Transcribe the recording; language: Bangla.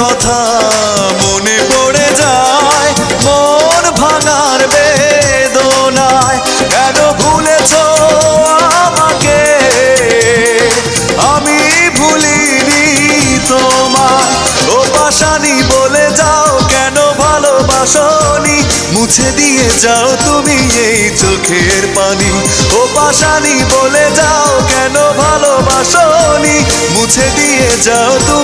কথা মনে পড়ে যায়। মন ভাঙার বেদনায় কেন ভুলেছ আমাকে? আমি ভুলিনি তোমায়। ও পাশানি বলে যাও কেন ভালোবাসনি? মুছে দিয়ে যাও তুমি এই চোখের পানি। ও পাশানি বলে যাও কেন ভালোবাসনি? মুছে দিয়ে যাও তুমি